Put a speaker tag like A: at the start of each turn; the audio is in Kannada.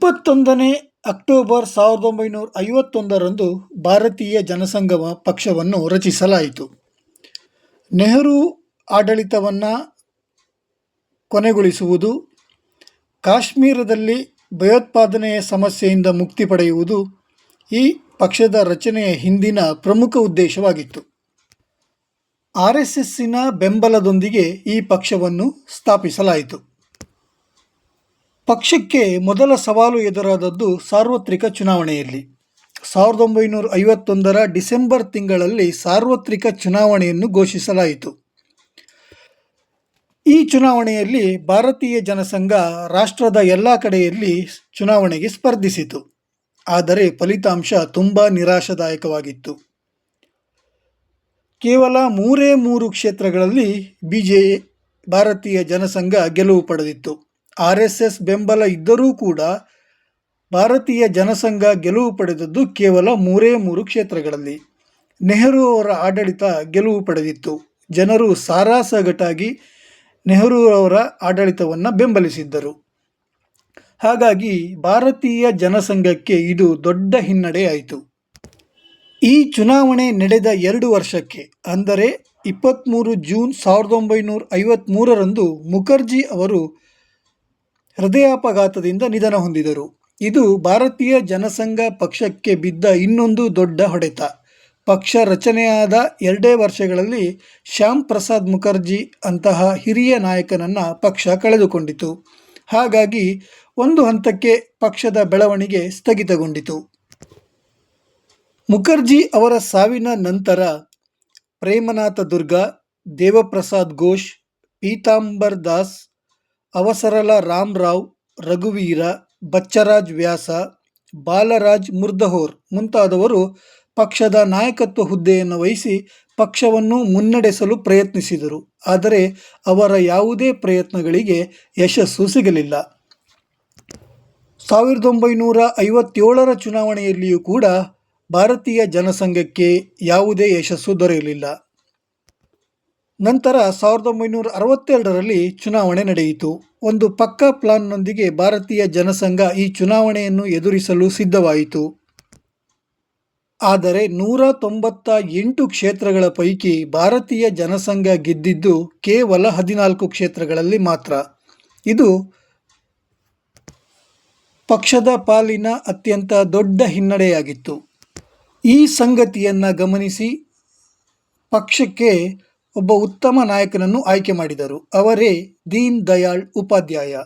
A: ಇಪ್ಪತ್ತೊಂದನೇ ಅಕ್ಟೋಬರ್ ಸಾವಿರದ ಒಂಬೈನೂರ ಐವತ್ತೊಂದರಂದು ಭಾರತೀಯ ಜನಸಂಘ ಪಕ್ಷವನ್ನು ರಚಿಸಲಾಯಿತು. ನೆಹರು ಆಡಳಿತವನ್ನು ಕೊನೆಗೊಳಿಸುವುದು, ಕಾಶ್ಮೀರದಲ್ಲಿ ಭಯೋತ್ಪಾದನೆಯ ಸಮಸ್ಯೆಯಿಂದ ಮುಕ್ತಿ ಪಡೆಯುವುದು ಈ ಪಕ್ಷದ ರಚನೆಯ ಹಿಂದಿನ ಪ್ರಮುಖ ಉದ್ದೇಶವಾಗಿತ್ತು. ಆರ್ ಎಸ್ ಎಸ್ಸಿನ ಬೆಂಬಲದೊಂದಿಗೆ ಈ ಪಕ್ಷವನ್ನು ಸ್ಥಾಪಿಸಲಾಯಿತು. ಪಕ್ಷಕ್ಕೆ ಮೊದಲ ಸವಾಲು ಎದುರಾದದ್ದು ಸಾರ್ವತ್ರಿಕ ಚುನಾವಣೆಯಲ್ಲಿ. ಸಾವಿರದ ಒಂಬೈನೂರ ಐವತ್ತೊಂದರ ಡಿಸೆಂಬರ್ ತಿಂಗಳಲ್ಲಿ ಸಾರ್ವತ್ರಿಕ ಚುನಾವಣೆಯನ್ನು ಘೋಷಿಸಲಾಯಿತು. ಈ ಚುನಾವಣೆಯಲ್ಲಿ ಭಾರತೀಯ ಜನಸಂಘ ರಾಷ್ಟ್ರದ ಎಲ್ಲ ಕಡೆಯಲ್ಲಿ ಚುನಾವಣೆಗೆ ಸ್ಪರ್ಧಿಸಿತು. ಆದರೆ ಫಲಿತಾಂಶ ತುಂಬ ನಿರಾಶಾದಾಯಕವಾಗಿತ್ತು. ಕೇವಲ ಮೂರೇ ಮೂರು ಕ್ಷೇತ್ರಗಳಲ್ಲಿ ಬಿಜೆ ಭಾರತೀಯ ಜನಸಂಘ ಗೆಲುವು ಪಡೆದಿತ್ತು. ಆರ್ ಎಸ್ ಎಸ್ ಬೆಂಬಲ ಇದ್ದರೂ ಕೂಡ ಭಾರತೀಯ ಜನಸಂಘ ಗೆಲುವು ಪಡೆದದ್ದು ಕೇವಲ ಮೂರೇ ಮೂರು ಕ್ಷೇತ್ರಗಳಲ್ಲಿ. ನೆಹರು ಅವರ ಆಡಳಿತ ಗೆಲುವು ಪಡೆದಿತ್ತು. ಜನರು ಸಾರಾಸಗಟಾಗಿ ನೆಹರು ಅವರ ಆಡಳಿತವನ್ನು ಬೆಂಬಲಿಸಿದ್ದರು. ಹಾಗಾಗಿ ಭಾರತೀಯ ಜನಸಂಘಕ್ಕೆ ಇದು ದೊಡ್ಡ ಹಿನ್ನಡೆಯಾಯಿತು ಈ ಚುನಾವಣೆ ನಡೆದ ಎರಡು ವರ್ಷಕ್ಕೆ, ಅಂದರೆ ಇಪ್ಪತ್ತ್ಮೂರು ಜೂನ್ ಸಾವಿರದ ಒಂಬೈನೂರ ಐವತ್ತ್ಮೂರರಂದು ಮುಖರ್ಜಿ ಅವರು ಹೃದಯಾಪಘಾತದಿಂದ ನಿಧನ ಹೊಂದಿದರು. ಇದು ಭಾರತೀಯ ಜನಸಂಘ ಪಕ್ಷಕ್ಕೆ ಬಿದ್ದ ಇನ್ನೊಂದು ದೊಡ್ಡ ಹೊಡೆತ. ಪಕ್ಷ ರಚನೆಯಾದ ಎರಡೇ ವರ್ಷಗಳಲ್ಲಿ ಶ್ಯಾಮ್ ಪ್ರಸಾದ್ ಮುಖರ್ಜಿ ಅಂತಹ ಹಿರಿಯ ನಾಯಕನನ್ನು ಪಕ್ಷ ಕಳೆದುಕೊಂಡಿತು. ಹಾಗಾಗಿ ಒಂದು ಹಂತಕ್ಕೆ ಪಕ್ಷದ ಬೆಳವಣಿಗೆ ಸ್ಥಗಿತಗೊಂಡಿತು. ಮುಖರ್ಜಿ ಅವರ ಸಾವಿನ ನಂತರ ಪ್ರೇಮನಾಥ ದುರ್ಗ, ದೇವಪ್ರಸಾದ್ ಘೋಷ್, ಪೀತಾಂಬರ್ ದಾಸ್ ಅವಸರಲ ರಾಮರಾವ್, ರಘುವೀರ, ಬಚ್ಚರಾಜ್ ವ್ಯಾಸ, ಬಾಲರಾಜ್ ಮುರ್ದಹೋರ್ ಮುಂತಾದವರು ಪಕ್ಷದ ನಾಯಕತ್ವ ಹುದ್ದೆಯನ್ನು ವಹಿಸಿ ಪಕ್ಷವನ್ನು ಮುನ್ನಡೆಸಲು ಪ್ರಯತ್ನಿಸಿದರು. ಆದರೆ ಅವರ ಯಾವುದೇ ಪ್ರಯತ್ನಗಳಿಗೆ ಯಶಸ್ಸು ಸಿಗಲಿಲ್ಲ. ಸಾವಿರದ ಒಂಬೈನೂರ ಐವತ್ತೇಳರ ಚುನಾವಣೆಯಲ್ಲಿಯೂ ಕೂಡ ಭಾರತೀಯ ಜನಸಂಘಕ್ಕೆ ಯಾವುದೇ ಯಶಸ್ಸು ದೊರೆಯಲಿಲ್ಲ. ನಂತರ ಸಾವಿರದ ಒಂಬೈನೂರ ಅರವತ್ತೆರಡರಲ್ಲಿ ಚುನಾವಣೆ ನಡೆಯಿತು. ಒಂದು ಪಕ್ಕಾ ಪ್ಲಾನ್ನೊಂದಿಗೆ ಭಾರತೀಯ ಜನಸಂಘ ಈ ಚುನಾವಣೆಯನ್ನು ಎದುರಿಸಲು ಸಿದ್ಧವಾಯಿತು. ಆದರೆ ನೂರ ತೊಂಬತ್ತ ಎಂಟು ಕ್ಷೇತ್ರಗಳ ಪೈಕಿ ಭಾರತೀಯ ಜನಸಂಘ ಗೆದ್ದಿದ್ದು ಕೇವಲ ಹದಿನಾಲ್ಕು ಕ್ಷೇತ್ರಗಳಲ್ಲಿ ಮಾತ್ರ. ಇದು ಪಕ್ಷದ ಪಾಲಿನ ಅತ್ಯಂತ ದೊಡ್ಡ ಹಿನ್ನಡೆಯಾಗಿತ್ತು. ಈ ಸಂಗತಿಯನ್ನು ಗಮನಿಸಿ ಪಕ್ಷಕ್ಕೆ ಒಬ್ಬ ಉತ್ತಮ ನಾಯಕನನ್ನು ಆಯ್ಕೆ ಮಾಡಿದರು. ಅವರೇ ದೀನ್ ದಯಾಳ್ ಉಪಾಧ್ಯಾಯ.